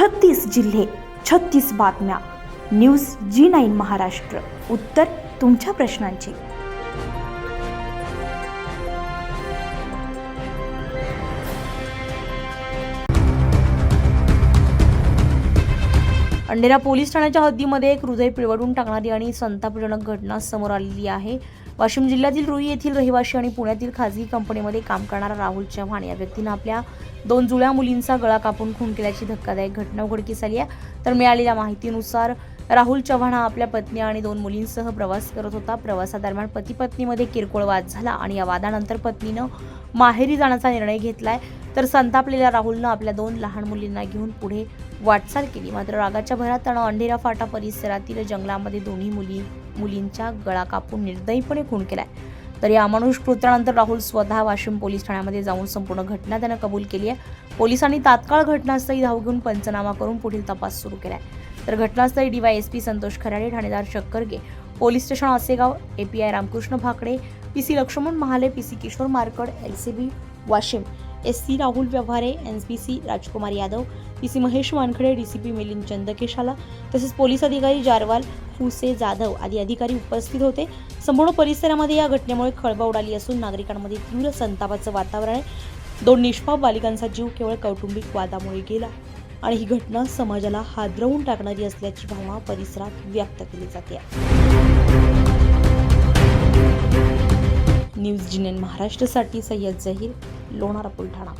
छत्तीस जिल्हे छत्तीस बातम्या. News G nine Maharashtra. उत्तर तुमच्या प्रश्नांची. अंडेरा पोलीस ठाण्याच्या हद्दीमध्ये एक हृदय पिळवडून टाकणारी आणि संतापजनक घटना समोर आलेली आहे. वाशिम जिल्ह्यातील रुई येथील रहिवासी आणि पुण्यातील खाजगी कंपनीमध्ये काम करणारा राहुल चव्हाण या व्यक्तीनं आपल्या दोन जुळ्या मुलींचा गळा कापून खून केल्याची धक्कादायक घटना उघडकीस आली आहे. तर मिळालेल्या माहितीनुसार राहुल चव्हाण हा आपल्या पत्नी आणि दोन मुलींसह प्रवास करत होता. प्रवासादरम्यान पती पत्नीमध्ये किरकोळ वाद झाला आणि या वादानंतर पत्नीनं माहेरी जाण्याचा निर्णय घेतलाय. तर संतापलेल्या राहुलनं आपल्या दोन लहान मुलींना घेऊन पुढे वाटचाल केली. मात्र रागाच्या भरात त्यानं अंधेरा फाटा परिसरातील जंगलामध्ये दोन्ही मुली मुलींच्या गळा कापून निर्दयीपणे खून केलाय. तर या अमानुष कृत्यानंतर राहुल स्वतः वाशिम पोलीस ठाण्यामध्ये जाऊन संपूर्ण घटना त्यानं कबूल केली आहे. पोलिसांनी तात्काळ घटनास्थळी धाव घेऊन पंचनामा करून पुढील तपास सुरू केला आहे. तर घटनास्थळी डीवायएसपी संतोष खराडे ठाणेदार Shakkarge police station Asegaon API Ramkrishna Bhakde P C Laxman Mahale P C Kishor Markad L C B Washim S C Rahul Vyavahare N P C Rajkumar Yadav P C Mahesh Wankhade D C P Milind Chandkeshala तसेच police अधिकारी जारवाल फुसे जाधव आदी अधिकारी उपस्थित होते. संपूर्ण परिसरामध्ये या घटनेमुळे खळबळ उडाली असून नागरिकांमध्ये तीव्र संतापाचं वातावरण आहे. दोन निष्पाप बालिकांचा जीव केवळ कौटुंबिक वादामुळे गेला आणि ही घटना समाजाला हादरवून टाकणारी असल्याची भावना परिसरात व्यक्त केली जाते. न्यूज जिनेन महाराष्ट्रासाठी सय्यद जहीर. लोणारा बुलढाणा.